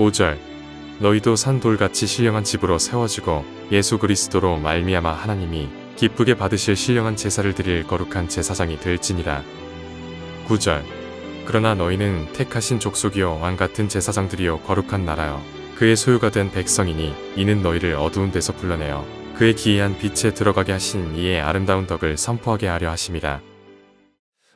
5절 너희도 산돌같이 신령한 집으로 세워지고 예수 그리스도로 말미암아 하나님이 기쁘게 받으실 신령한 제사를 드릴 거룩한 제사장이 될지니라. 9절 그러나 너희는 택하신 족속이요 왕 같은 제사장들이요 거룩한 나라요. 그의 소유가 된 백성이니 이는 너희를 어두운 데서 불러내어 그의 기이한 빛에 들어가게 하신 이의 아름다운 덕을 선포하게 하려 하심이라. 어,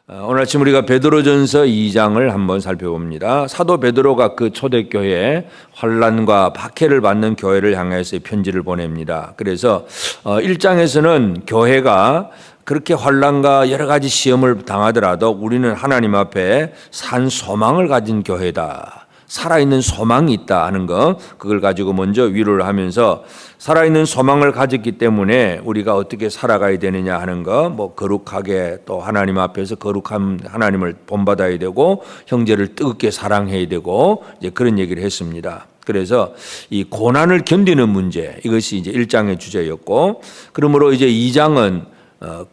오늘 아침 우리가 베드로전서 2장을 한번 살펴봅니다. 사도 베드로가 그 초대교회에 환란과 박해를 받는 교회를 향해서 이 편지를 보냅니다. 그래서 1장에서는 교회가 그렇게 환란과 여러 가지 시험을 당하더라도 우리는 하나님 앞에 산 소망을 가진 교회다. 살아있는 소망이 있다 하는 거 그걸 가지고 먼저 위로를 하면서 살아있는 소망을 가졌기 때문에 우리가 어떻게 살아가야 되느냐 하는 거 뭐 거룩하게 또 하나님 앞에서 거룩한 하나님을 본받아야 되고 형제를 뜨겁게 사랑해야 되고 이제 그런 얘기를 했습니다. 그래서 이 고난을 견디는 문제 이것이 이제 1장의 주제였고 그러므로 이제 2장은 어,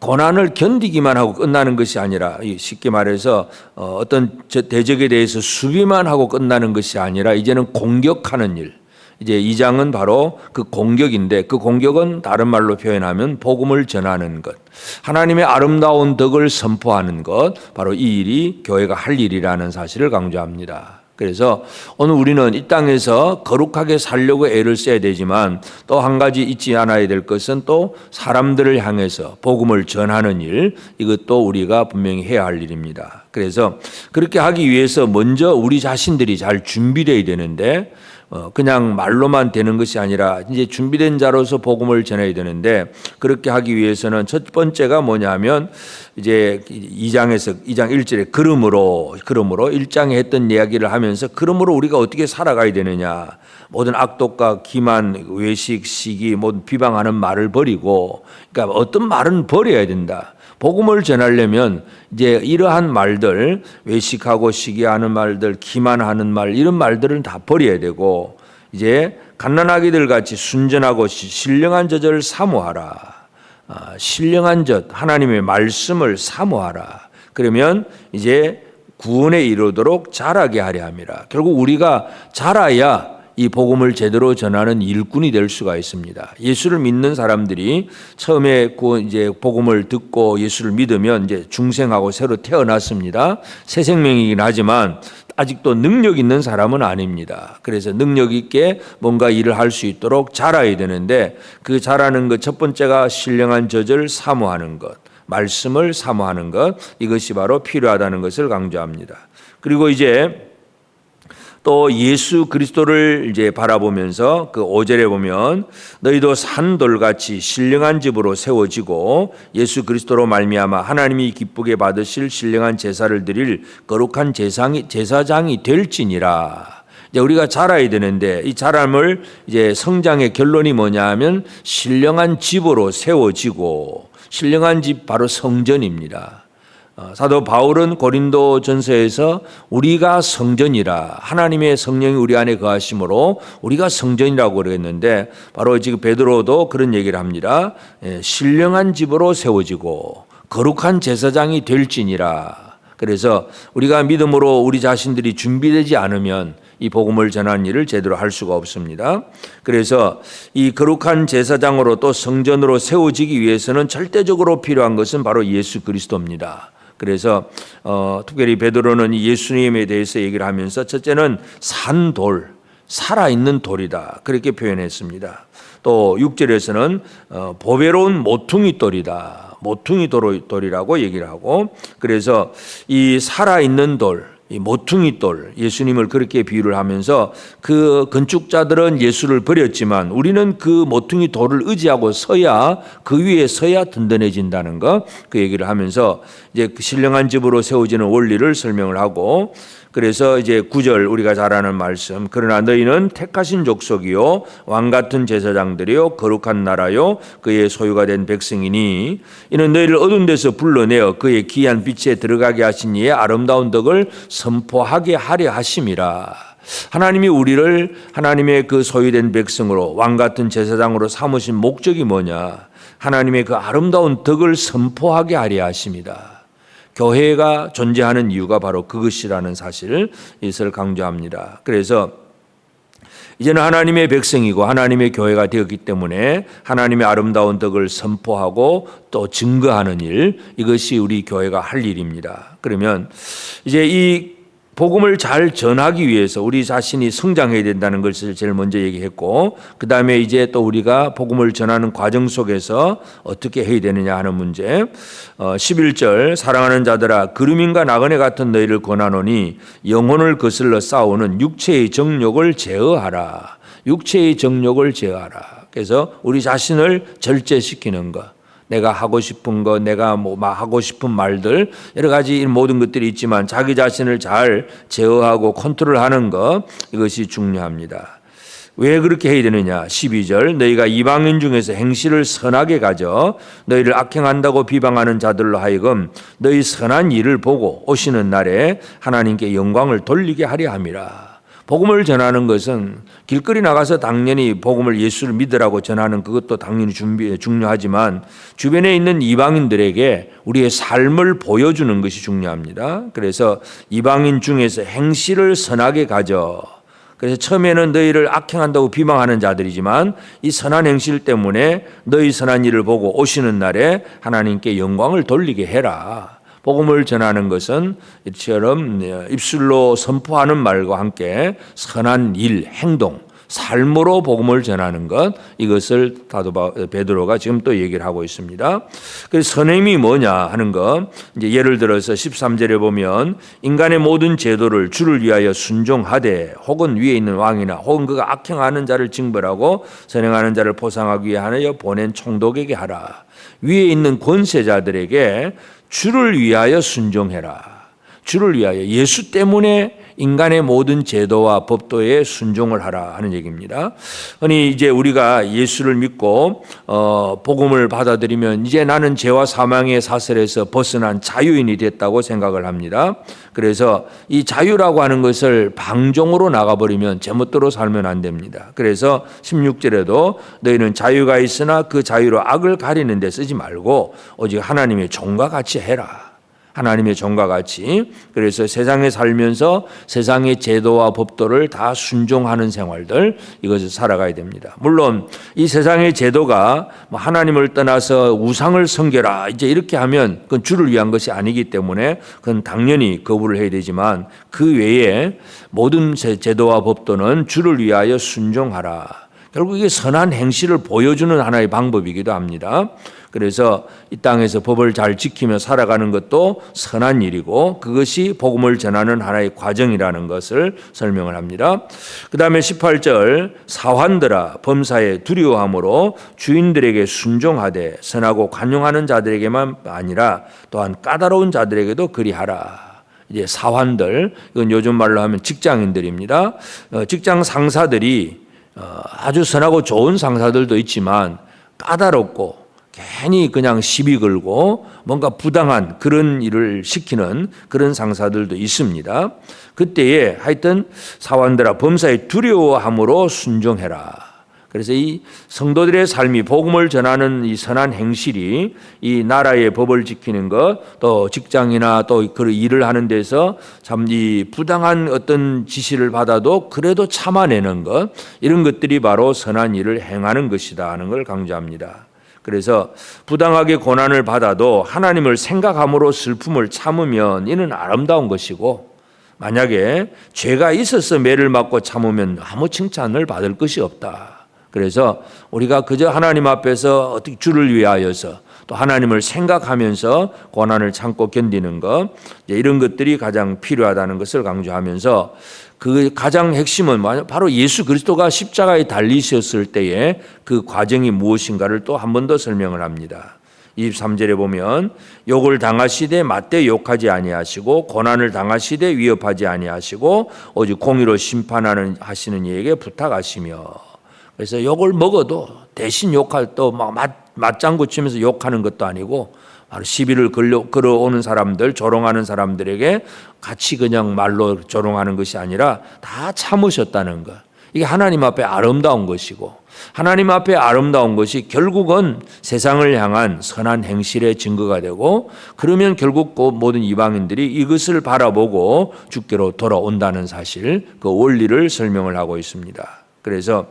고난을 견디기만 하고 끝나는 것이 아니라 이 쉽게 말해서 어, 어떤 저 대적에 대해서 수비만 하고 끝나는 것이 아니라 이제는 공격하는 일. 이제 이 장은 바로 그 공격인데 그 공격은 다른 말로 표현하면 복음을 전하는 것. 하나님의 아름다운 덕을 선포하는 것. 바로 이 일이 교회가 할 일이라는 사실을 강조합니다. 그래서 오늘 우리는 이 땅에서 거룩하게 살려고 애를 써야 되지만 또 한 가지 잊지 않아야 될 것은 또 사람들을 향해서 복음을 전하는 일 이것도 우리가 분명히 해야 할 일입니다. 그래서 그렇게 하기 위해서 먼저 우리 자신들이 잘 준비되어야 되는데 어, 그냥 말로만 되는 것이 아니라 이제 준비된 자로서 복음을 전해야 되는데 그렇게 하기 위해서는 첫 번째가 뭐냐면 이제 2장에서 2장 1절에 그러므로 그러므로 1장에 했던 이야기를 하면서 그러므로 우리가 어떻게 살아가야 되느냐 모든 악독과 기만 외식 시기 모든 비방하는 말을 버리고 그러니까 어떤 말은 버려야 된다. 복음을 전하려면 이제 이러한 말들 외식하고 시기하는 말들 기만하는 말 이런 말들은 다 버려야 되고 이제 갓난아기들 같이 순전하고 신령한 젖을 사모하라. 아, 신령한 젖 하나님의 말씀을 사모하라. 그러면 이제 구원에 이르도록 자라게 하려 함이라. 결국 우리가 자라야 이 복음을 제대로 전하는 일꾼이 될 수가 있습니다. 예수를 믿는 사람들이 처음에 그 이제 복음을 듣고 예수를 믿으면 이제 중생하고 새로 태어났습니다. 새 생명이긴 하지만 아직도 능력 있는 사람은 아닙니다. 그래서 능력 있게 뭔가 일을 할 수 있도록 자라야 되는데 그 자라는 것 첫 번째가 신령한 젖을 사모하는 것, 말씀을 사모하는 것 이것이 바로 필요하다는 것을 강조합니다. 그리고 이제 또 예수 그리스도를 이제 바라보면서 그 5절에 보면 너희도 산 돌같이 신령한 집으로 세워지고 예수 그리스도로 말미암아 하나님이 기쁘게 받으실 신령한 제사를 드릴 거룩한 제상이 제사장이 될지니라. 이제 우리가 자라야 되는데 이 자람을 이제 성장의 결론이 뭐냐 하면 신령한 집으로 세워지고 신령한 집 바로 성전입니다. 어, 사도 바울은 고린도 전서에서 우리가 성전이라 하나님의 성령이 우리 안에 거하심으로 우리가 성전이라고 그랬는데 바로 지금 베드로도 그런 얘기를 합니다. 예, 신령한 집으로 세워지고 거룩한 제사장이 될지니라. 그래서 우리가 믿음으로 우리 자신들이 준비되지 않으면 이 복음을 전하는 일을 제대로 할 수가 없습니다. 그래서 이 거룩한 제사장으로 또 성전으로 세워지기 위해서는 절대적으로 필요한 것은 바로 예수 그리스도입니다. 그래서 어, 특별히 베드로는 예수님에 대해서 얘기를 하면서 첫째는 산 돌, 살아있는 돌이다. 그렇게 표현했습니다. 또 6절에서는 어, 보배로운 모퉁이 돌이다. 모퉁이 돌이라고 얘기를 하고 그래서 이 살아있는 돌, 이 모퉁이 돌 예수님을 그렇게 비유를 하면서 그 건축자들은 예수를 버렸지만 우리는 그 모퉁이 돌을 의지하고 서야 그 위에 서야 든든해진다는 거 그 얘기를 하면서 이제 그 신령한 집으로 세워지는 원리를 설명을 하고 그래서 이제 구절 우리가 잘 아는 말씀. 그러나 너희는 택하신 족속이요 왕 같은 제사장들이요 거룩한 나라요 그의 소유가 된 백성이니 이는 너희를 어두운 데서 불러내어 그의 귀한 빛에 들어가게 하신 이의 아름다운 덕을 선포하게 하려 하심이라. 하나님이 우리를 하나님의 그 소유된 백성으로 왕 같은 제사장으로 삼으신 목적이 뭐냐? 하나님의 그 아름다운 덕을 선포하게 하려 하십니다. 교회가 존재하는 이유가 바로 그것이라는 사실을 이것을 강조합니다. 그래서 이제는 하나님의 백성이고 하나님의 교회가 되었기 때문에 하나님의 아름다운 덕을 선포하고 또 증거하는 일 이것이 우리 교회가 할 일입니다. 그러면 이제 이 복음을 잘 전하기 위해서 우리 자신이 성장해야 된다는 것을 제일 먼저 얘기했고 그 다음에 이제 또 우리가 복음을 전하는 과정 속에서 어떻게 해야 되느냐 하는 문제. 어, 11절 사랑하는 자들아 그루민과 나그네 같은 너희를 권하노니 영혼을 거슬러 싸우는 육체의 정욕을 제어하라. 육체의 정욕을 제어하라. 그래서 우리 자신을 절제시키는 것 내가 하고 싶은 거, 내가 뭐막 하고 싶은 말들 여러 가지 이 모든 것들이 있지만 자기 자신을 잘 제어하고 컨트롤하는 것 이것이 중요합니다. 왜 그렇게 해야 되느냐? 12절 너희가 이방인 중에서 행실을 선하게 가져 너희를 악행한다고 비방하는 자들로 하여금 너희 선한 일을 보고 오시는 날에 하나님께 영광을 돌리게 하려 함이라. 복음을 전하는 것은 길거리 나가서 당연히 복음을 예수를 믿으라고 전하는 그것도 당연히 준비 중요하지만 주변에 있는 이방인들에게 우리의 삶을 보여주는 것이 중요합니다. 그래서 이방인 중에서 행실을 선하게 가져 그래서 처음에는 너희를 악행한다고 비방하는 자들이지만 이 선한 행실 때문에 너희 선한 일을 보고 오시는 날에 하나님께 영광을 돌리게 해라. 복음을 전하는 것은 이처럼 입술로 선포하는 말과 함께 선한 일, 행동, 삶으로 복음을 전하는 것 이것을 다도 베드로가 지금 또 얘기를 하고 있습니다. 그래서 선행이 뭐냐 하는 것 이제 예를 들어서 13절에 보면 인간의 모든 제도를 주를 위하여 순종하되 혹은 위에 있는 왕이나 혹은 그가 악행하는 자를 징벌하고 선행하는 자를 보상하기 위하여 보낸 총독에게 하라. 위에 있는 권세자들에게 주를 위하여 순종해라. 주를 위하여 예수 때문에 인간의 모든 제도와 법도에 순종을 하라 하는 얘기입니다. 아니 이제 우리가 예수를 믿고 어, 복음을 받아들이면 이제 나는 죄와 사망의 사슬에서 벗어난 자유인이 됐다고 생각을 합니다. 그래서 이 자유라고 하는 것을 방종으로 나가버리면 제멋대로 살면 안 됩니다. 그래서 16절에도 너희는 자유가 있으나 그 자유로 악을 가리는 데 쓰지 말고 오직 하나님의 종과 같이 해라. 하나님의 종과 같이 그래서 세상에 살면서 세상의 제도와 법도를 다 순종하는 생활들 이것을 살아가야 됩니다. 물론 이 세상의 제도가 뭐 하나님을 떠나서 우상을 섬겨라 이제 이렇게 하면 그건 주를 위한 것이 아니기 때문에 그건 당연히 거부를 해야 되지만 그 외에 모든 제도와 법도는 주를 위하여 순종하라. 결국 이게 선한 행실을 보여주는 하나의 방법이기도 합니다. 그래서 이 땅에서 법을 잘 지키며 살아가는 것도 선한 일이고 그것이 복음을 전하는 하나의 과정이라는 것을 설명을 합니다. 그 다음에 18절 사환들아 범사에 두려워함으로 주인들에게 순종하되 선하고 관용하는 자들에게만 아니라 또한 까다로운 자들에게도 그리하라. 이제 사환들 이건 요즘 말로 하면 직장인들입니다. 어, 직장 상사들이 어, 아주 선하고 좋은 상사들도 있지만 까다롭고 괜히 그냥 시비 걸고 뭔가 부당한 그런 일을 시키는 그런 상사들도 있습니다. 그때에 하여튼 사원들아 범사에 두려워함으로 순종해라. 그래서 이 성도들의 삶이 복음을 전하는 이 선한 행실이 이 나라의 법을 지키는 것, 또 직장이나 또 그 일을 하는 데서 참 이 부당한 어떤 지시를 받아도 그래도 참아내는 것, 이런 것들이 바로 선한 일을 행하는 것이다 하는 걸 강조합니다. 그래서 부당하게 고난을 받아도 하나님을 생각함으로 슬픔을 참으면 이는 아름다운 것이고 만약에 죄가 있어서 매를 맞고 참으면 아무 칭찬을 받을 것이 없다. 그래서 우리가 그저 하나님 앞에서 어떻게 주를 위하여서 또 하나님을 생각하면서 고난을 참고 견디는 것 이런 것들이 가장 필요하다는 것을 강조하면서 그 가장 핵심은 바로 예수 그리스도가 십자가에 달리셨을 때의 그 과정이 무엇인가를 또 한 번 더 설명을 합니다. 23절에 보면 욕을 당하시되 맞대 욕하지 아니하시고 고난을 당하시되 위협하지 아니하시고 오직 공의로 심판하는 하시는 이에게 부탁하시며 그래서 욕을 먹어도 대신 욕할 또막 맞장구 치면서 욕하는 것도 아니고 바로 시비를 걸어오는 사람들, 조롱하는 사람들에게 같이 그냥 말로 조롱하는 것이 아니라 다 참으셨다는 것. 이게 하나님 앞에 아름다운 것이고 하나님 앞에 아름다운 것이 결국은 세상을 향한 선한 행실의 증거가 되고 그러면 결국 그 모든 이방인들이 이것을 바라보고 주께로 돌아온다는 사실 그 원리를 설명을 하고 있습니다. 그래서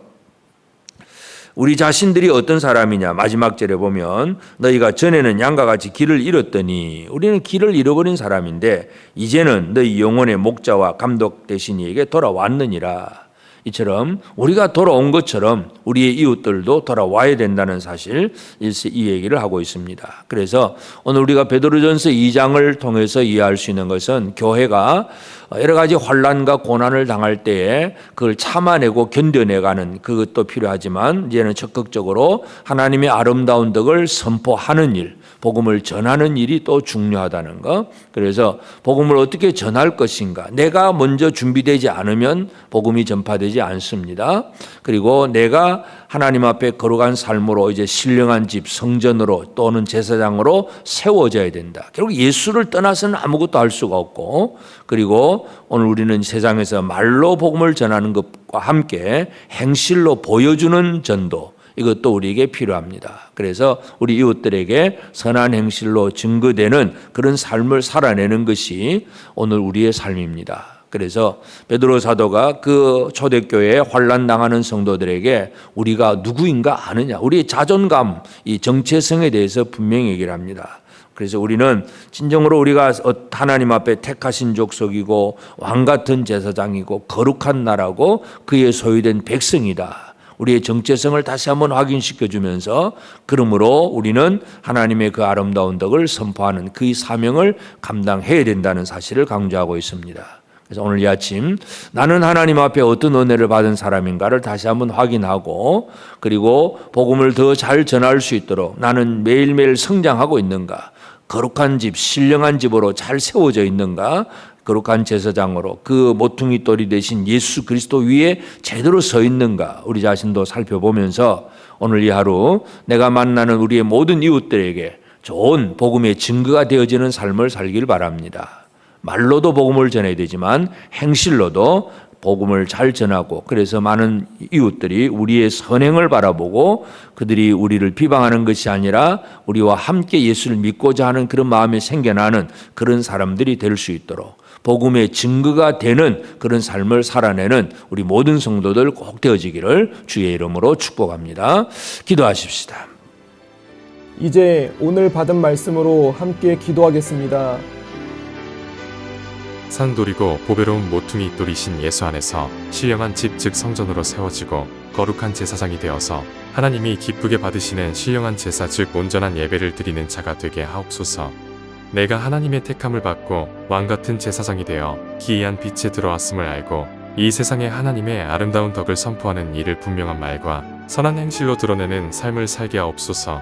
우리 자신들이 어떤 사람이냐? 마지막 절에 보면 너희가 전에는 양과 같이 길을 잃었더니 우리는 길을 잃어버린 사람인데 이제는 너희 영혼의 목자와 감독 되신 이에게 돌아왔느니라 이처럼 우리가 돌아온 것처럼 우리의 이웃들도 돌아와야 된다는 사실 이 얘기를 하고 있습니다. 그래서 오늘 우리가 베드로전서 2장을 통해서 이해할 수 있는 것은 교회가 여러 가지 환란과 고난을 당할 때에 그걸 참아내고 견뎌내가는 그것도 필요하지만 이제는 적극적으로 하나님의 아름다운 덕을 선포하는 일, 복음을 전하는 일이 또 중요하다는 거. 그래서 복음을 어떻게 전할 것인가. 내가 먼저 준비되지 않으면 복음이 전파되지 않습니다. 그리고 내가 하나님 앞에 거룩한 삶으로 이제 신령한 집 성전으로 또는 제사장으로 세워져야 된다. 결국 예수를 떠나서는 아무것도 할 수가 없고 그리고 오늘 우리는 세상에서 말로 복음을 전하는 것과 함께 행실로 보여주는 전도 이것도 우리에게 필요합니다. 그래서 우리 이웃들에게 선한 행실로 증거되는 그런 삶을 살아내는 것이 오늘 우리의 삶입니다. 그래서 베드로 사도가 그 초대교회에 환란 당하는 성도들에게 우리가 누구인가 아느냐, 우리의 자존감, 이 정체성에 대해서 분명히 얘기를 합니다. 그래서 우리는 진정으로 우리가 하나님 앞에 택하신 족속이고 왕 같은 제사장이고 거룩한 나라고 그의 소유된 백성이다. 우리의 정체성을 다시 한번 확인시켜 주면서 그러므로 우리는 하나님의 그 아름다운 덕을 선포하는 그 사명을 감당해야 된다는 사실을 강조하고 있습니다. 그래서 오늘 이 아침 나는 하나님 앞에 어떤 은혜를 받은 사람인가를 다시 한번 확인하고 그리고 복음을 더 잘 전할 수 있도록 나는 매일매일 성장하고 있는가 거룩한 집, 신령한 집으로 잘 세워져 있는가 거룩한 제사장으로 그 모퉁이 돌이 되신 예수 그리스도 위에 제대로 서 있는가 우리 자신도 살펴보면서 오늘 이 하루 내가 만나는 우리의 모든 이웃들에게 좋은 복음의 증거가 되어지는 삶을 살길 바랍니다. 말로도 복음을 전해야 되지만 행실로도 복음을 잘 전하고 그래서 많은 이웃들이 우리의 선행을 바라보고 그들이 우리를 비방하는 것이 아니라 우리와 함께 예수를 믿고자 하는 그런 마음이 생겨나는 그런 사람들이 될 수 있도록 복음의 증거가 되는 그런 삶을 살아내는 우리 모든 성도들 꼭 되어지기를 주의 이름으로 축복합니다. 기도하십시다. 이제 오늘 받은 말씀으로 함께 기도하겠습니다. 산돌이고 보배로운 모퉁이 돌이신 예수 안에서 신령한 집 즉 성전으로 세워지고 거룩한 제사장이 되어서 하나님이 기쁘게 받으시는 신령한 제사 즉 온전한 예배를 드리는 자가 되게 하옵소서. 내가 하나님의 택함을 받고 왕 같은 제사장이 되어 기이한 빛에 들어왔음을 알고 이 세상에 하나님의 아름다운 덕을 선포하는 일을 분명한 말과 선한 행실로 드러내는 삶을 살게 하옵소서.